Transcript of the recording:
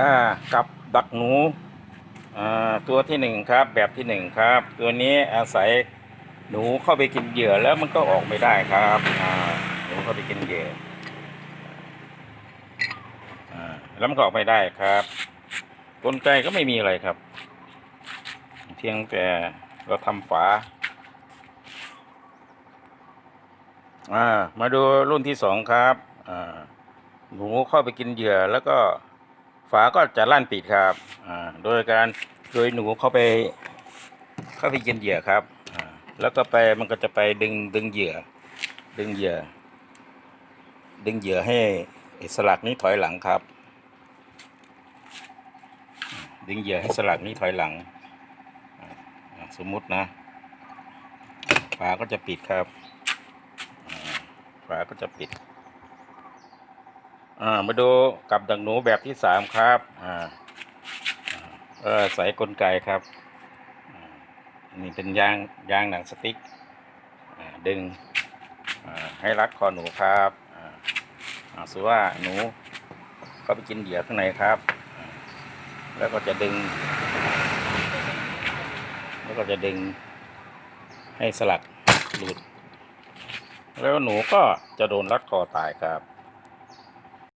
อ่ากับดักหนูอ่าตัวที่หนึ่งครับ แบบที่หนึ่งครับ ตัวนี้อาศัยหนูเข้าไปกินเหยื่อแล้วมันก็ออกไม่ได้ครับอ่าหนูเข้าไปกินเหยื่ออ่าแล้วมันก็ออกไม่ได้ครับกลไกก็ไม่มีอะไรครับเพียงแต่เราทำฝาอ่ามาดูรุ่นที่สองครับอ่าหนูเข้าไปกินเหยื่อแล้วก็ ฝาก็จะลั่นปิดครับโดยการโดยหนูเข้าไปเข้าไปกินเหยื่อครับแล้วก็ไปมันก็จะไปดึงดึงเหยื่อ ดึงเหยื่อ ดึงเหยื่อให้สลักนี้ถอยหลังครับ ดึงเหยื่อให้สลักนี้ถอยหลัง สมมุตินะ ฝาก็จะปิดครับ ฝาก็จะปิด อ่ามาดูกับดักหนูแบบที่สามครับอ่าเออใส่กลไกครับนี่เป็นยางยางหนังสติ๊กดึงให้รัดคอหนูครับอ่าอ่าสมมุติว่าหนูก็ไปกินเหยื่อข้างในครับ แล้วก็จะดึง แล้วก็จะดึงให้สลักหลุด แล้วหนูก็จะโดนรัดคอตายครับ